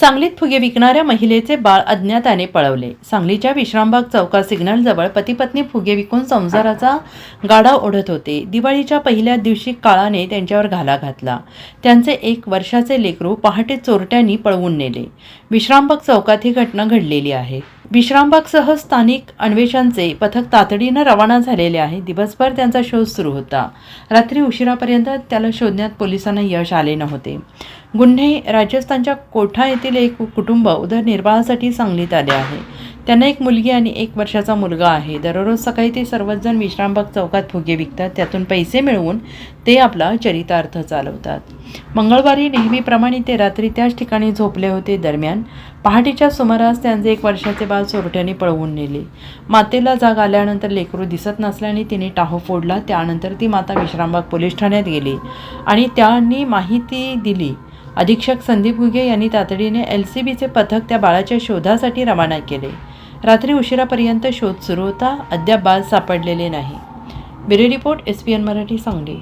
सांगलीत फुगे विकणाऱ्या महिलेचे बाळ अज्ञाताने पळवले. सांगलीच्या विश्रामबाग चौका सिग्नलजवळ पती पत्नी फुगे विकून संसाराचा गाडा ओढत होते. दिवाळीच्या पहिल्या दिवशी काळाने त्यांच्यावर घाला घातला. त्यांचे एक वर्षाचे लेकरू पहाटे चोरट्यांनी पळवून नेले. विश्रामबाग चौकात ही घटना घडलेली आहे. विश्रामबागसह स्थानिक अन्वेषांचे पथक तातडीनं रवाना झालेले आहे. दिवसभर त्यांचा शोध सुरू होता. रात्री उशिरापर्यंत त्याला शोधण्यात पोलिसांना यश आले नव्हते. गुन्हे राजस्थानच्या कोठा येथील एक कुटुंब उदरनिर्वाहासाठी सांगलीत आले आहे. त्यांना एक मुलगी आणि एक वर्षाचा मुलगा आहे. दररोज सकाळी ते सर्वजण विश्रामबाग चौकात फुगे विकतात. त्यातून पैसे मिळवून ते आपला चरितार्थ चालवतात. मंगळवारी नेहमीप्रमाणे ते रात्री त्याच ठिकाणी झोपले होते. दरम्यान पहाटेच्या सुमारास त्यांचे एक वर्षाचे बाळ चोरट्याने पळवून नेले. मातेला जाग आल्यानंतर लेकरू दिसत नसल्याने तिने टाहो फोडला. त्यानंतर ती माता विश्रामबाग पोलीस ठाण्यात गेली आणि त्यांनी माहिती दिली. अधीक्षक संदीप घुगे यांनी तातडीने एल सी बीचे पथक त्या बाळाच्या शोधासाठी रवाना केले. रात्री उशिरापर्यंत शोध सुरू होता. अद्याप बाल सापडलेले नाही. Bureau report S P N Marathi Sangli.